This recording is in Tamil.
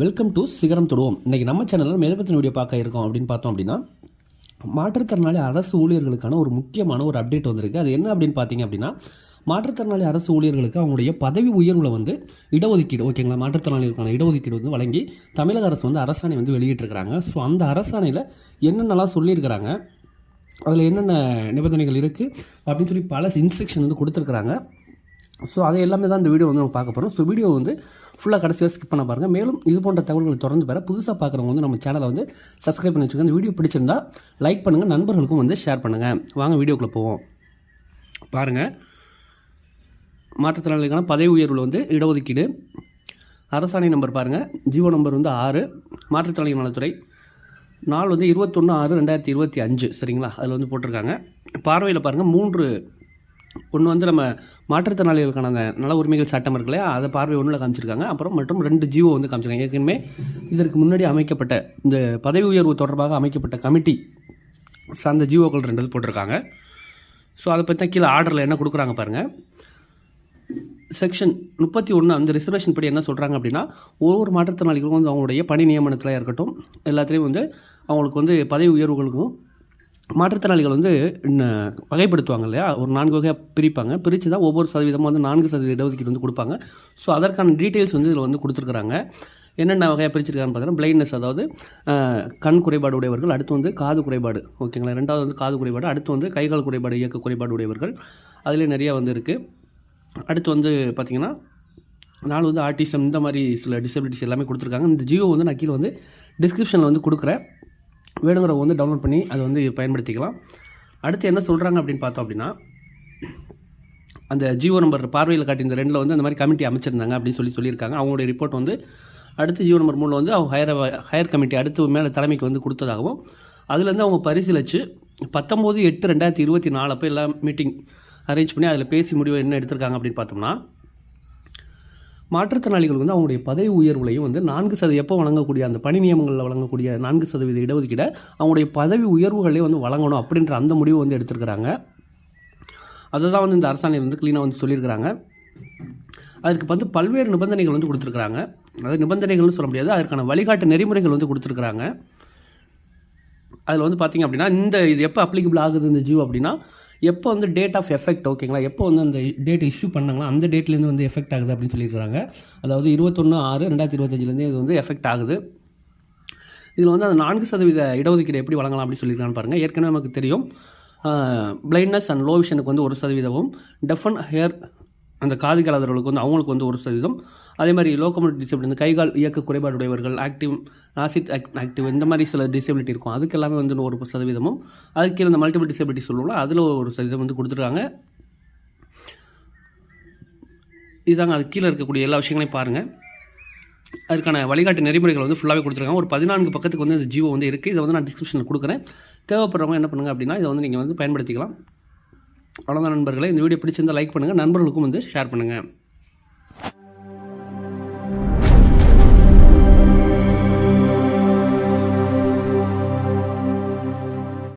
வெல்கம் டு சிகரம் தொடுவோம். இன்றைக்கி நம்ம சேனலில் மேல்பத்தின வீடியோ பார்க்க இருக்கோம் அப்படின்னு பார்த்தோம் அப்படின்னா மாற்றுத்திறனாளி அரசு ஊழியர்களுக்கான ஒரு முக்கியமான ஒரு அப்டேட் வந்திருக்கு. அது என்ன அப்படின்னு பார்த்தீங்க அப்படின்னா மாற்றுத்திறனாளி அரசு ஊழியர்களுக்கு அவங்களுடைய பதவி உயர்வில் வந்து இடஒதுக்கீடு ஓகேங்களா மாற்றுத்திறனாளிகளுக்கான இடஒதுக்கீடு வந்து வழங்கி தமிழக அரசு வந்து அரசாணை வந்து வெளியிட்டிருக்கிறாங்க. ஸோ அந்த அரசாணையில் என்னென்னலாம் சொல்லியிருக்கிறாங்க அதில் என்னென்ன நிபந்தனைகள் இருக்குது அப்படின்னு சொல்லி பல இன்ஸ்ட்ரக்ஷன் வந்து கொடுத்துருக்குறாங்க. ஸோ அதை எல்லாமே தான் இந்த வீடியோ வந்து நம்ம பார்க்க போகிறோம் ஸோ வீடியோ வந்து ஃபுல்லாக கடைசியாக ஸ்கிப் பண்ண பாருங்கள் மேலும் இது போன்ற தகவல்களை தொடர்ந்து பெற புதுசாக பார்க்குறவங்க வந்து நம்ம சேனலை வந்து சப்ஸ்கிரைப் பண்ணி வச்சுக்கோங்க. இந்த வீடியோ பிடிச்சிருந்தா லைக் பண்ணுங்கள் நண்பர்களுக்கும் வந்து ஷேர் பண்ணுங்கள் வாங்க வீடியோக்குள்ளே போவோம். பாருங்கள் மாற்றுத்திறனாளிகளுக்கான பதவி உயர்வில் வந்து இடஒதுக்கீடு. அரசாணை நம்பர் பாருங்கள் ஜியோ நம்பர் வந்து ஆறு. மாற்றுத்திறனாளிகள் நலத்துறை நாள் வந்து இருபத்தொன்று ஆறு ரெண்டாயிரத்தி இருபத்தி அஞ்சு. சரிங்களா? அதில் வந்து போட்டிருக்காங்க. பார்வையில் பாருங்கள் மூன்று ஒன்று வந்து நம்ம மாற்றுத்திறனாளிகளுக்கான அந்த நல உரிமைகள் சட்டம் இருக்கு இல்லையா? அதை பார்வை ஒன்றில் காமிச்சிருக்காங்க. அப்புறம் மற்றும் ரெண்டு ஜியோ வந்து காமிச்சிருக்காங்க. ஏற்கனவே இதற்கு முன்னாடி அமைக்கப்பட்ட இந்த பதவி உயர்வு தொடர்பாக அமைக்கப்பட்ட கமிட்டி சார்ந்த ஜியோக்கள் ரெண்டு போட்டிருக்காங்க. ஸோ அதை பற்றி தான் கீழே ஆர்டரில் என்ன கொடுக்குறாங்க பாருங்கள் செக்ஷன் முப்பத்தி ஒன்று அந்த ரிசர்வேஷன் படி என்ன சொல்கிறாங்க அப்படின்னா ஒவ்வொரு மாற்றுத்திறனாளிகளுக்கும் வந்து அவங்களுடைய பணி நியமனத்தில் இருக்கட்டும் எல்லாத்துலேயும் வந்து அவங்களுக்கு வந்து பதவி உயர்வுகளுக்கும் மாற்றுத்திறனாளிகள் வந்து வகைப்படுத்துவாங்க இல்லையா? ஒரு நான்கு வகையாக பிரிப்பாங்க. பிரித்து தான் ஒவ்வொரு சதவீதமும் வந்து நான்கு சதவீத இடஒதுக்கீடு வந்து கொடுப்பாங்க. ஸோ அதற்கான டீட்டெயில்ஸ் வந்து இதில் வந்து கொடுத்துருக்குறாங்க. என்னென்ன வகையாக பிரிச்சிருக்காங்கன்னு பார்த்தீங்கன்னா பிளைண்ட்னஸ் அதாவது கண் குறைபாடு உடையவர்கள் அடுத்து வந்து காது குறைபாடு. ஓகேங்களா ரெண்டாவது வந்து காது குறைபாடு அடுத்து வந்து கைகால் குறைபாடு இயக்க குறைபாடு உடையவர்கள். அதிலே நிறையா வந்து இருக்குது அடுத்து வந்து பார்த்திங்கன்னா நாலு வந்து ஆர்டிசம் இந்த மாதிரி சில டிசபிலிட்டிஸ் எல்லாமே கொடுத்துருக்காங்க. இந்த ஜியோ வந்து நான் கீழே வந்து டிஸ்கிரிப்ஷனில் வந்து கொடுக்குறேன். வேணுங்கிறவங்க வந்து டவுன்லோட் பண்ணி அதை வந்து பயன்படுத்திக்கலாம். அடுத்து என்ன சொல்கிறாங்க அப்படின்னு பார்த்தோம் அப்படின்னா அந்த ஜியோ நம்பர் பார்வையில் காட்டி இந்த ரெண்டில் வந்து அந்த மாதிரி கமிட்டி அமைச்சிருந்தாங்க அப்படின்னு சொல்லி சொல்லியிருக்காங்க. அவங்களுடைய ரிப்போர்ட் வந்து அடுத்து ஜியோ நம்பர் மூணில் வந்து அவங்க ஹையர் ஹையர் கமிட்டி அடுத்து மேலே தலைமைக்கு வந்து கொடுத்ததாகவும் அதுலேருந்து அவங்க பரிசீலித்து பத்தொம்போது எட்டு ரெண்டாயிரத்தி இருபத்தி நாலு அப்போ எல்லாம் மீட்டிங் அரேஞ்ச் பண்ணி அதில் பேசி முடிவு என்ன எடுத்திருக்காங்க அப்படின்னு பார்த்தோம்னா மாற்றுத்திறனாளிகள் வந்து அவங்களுடைய பதவி உயர்வுலையும் வந்து நான்கு சதவீதம் எப்போ வழங்கக்கூடிய அந்த பணி நியமங்களில் வழங்கக்கூடிய நான்கு சதவீத இடஒதுக்கீடை அவங்களுடைய பதவி உயர்வுகளே வந்து வழங்கணும் அப்படின்ற அந்த முடிவு வந்து எடுத்திருக்கிறாங்க. அதை தான் வந்து இந்த அரசாணையில் வந்து க்ளீனாக வந்து சொல்லியிருக்கிறாங்க. அதுக்கு வந்து பல்வேறு நிபந்தனைகள் வந்து கொடுத்துருக்குறாங்க. அதாவது நிபந்தனைகள்னு சொல்ல முடியாது அதற்கான வழிகாட்டு நெறிமுறைகள் வந்து கொடுத்துருக்குறாங்க. அதில் வந்து பார்த்திங்க அப்படின்னா இந்த இது எப்போ அப்ளிகபிள் ஆகுது இந்த ஜியோ அப்படின்னா எப்போ வந்து டேட் ஆஃப் எஃபெக்ட் ஓகேங்களா எப்போ வந்து அந்த டேட் இஷ்யூ பண்ணாங்களோ அந்த டேட்லேருந்து வந்து எஃபெக்ட் ஆகுது அப்படின்னு சொல்லியிருக்காங்க அதாவது இருபத்தொன்று ஆறு ரெண்டாயிரத்தி இருபத்தஞ்சிலேருந்து இது வந்து எஃபெக்ட் ஆகுது. இதில் வந்து அந்த நான்கு சதவீத இடஒதுக்கீடு எப்படி வழங்கலாம் அப்படின்னு சொல்லியிருக்கான்னு பாருங்கள் ஏற்கனவே நமக்கு தெரியும். பிளைண்ட்னஸ் அண்ட் லோ விஷனுக்கு வந்து ஒரு சதவீதமும். டெஃப் அண்ட் ஹேர் அந்த காது கேளாதவர்களுக்கு வந்து அவங்களுக்கு வந்து ஒரு சதவீதம். அதே மாதிரி லோக்கமோட்டிவ் டிசபிலிட்டி இந்த கைகால் இயக்க குறைபாடுடையவர்கள் ஆக்டிவ் நாசித் ஆக்டிவ் இந்த மாதிரி சில டிசபிலிட்டி இருக்கும். அதுக்கு எல்லாமே வந்து ஒரு சதவீதமும். அதுக்கு கீழே இந்த மல்டிபிள் டிசபிலிட்டி சொல்லுவோம்ல அதில் ஒரு சதவீதம் வந்து கொடுத்துருக்காங்க. இதாங்க அது கீழே இருக்கக்கூடிய எல்லா விஷயங்களையும் பாருங்கள் அதுக்கான வழிகாட்டு நெறிமுறைகள் வந்து ஃபுல்லாகவே கொடுத்துருக்காங்க. ஒரு பதினான்கு பக்கத்துக்கு வந்து இந்த ஜியோ வந்து இருக்குது இதை வந்து நான் டிஸ்கிரிப்ஷனில் கொடுக்குறேன். தேவைப்படுறவங்க என்ன பண்ணுங்க அப்படின்னா இதை வந்து நீங்கள் வந்து பயன்படுத்திக்கலாம். அவ்வளோதான் நண்பர்களே. இந்த வீடியோ பிடிச்சிருந்தா லைக் பண்ணுங்கள் நண்பர்களுக்கும் வந்து ஷேர் பண்ணுங்கள்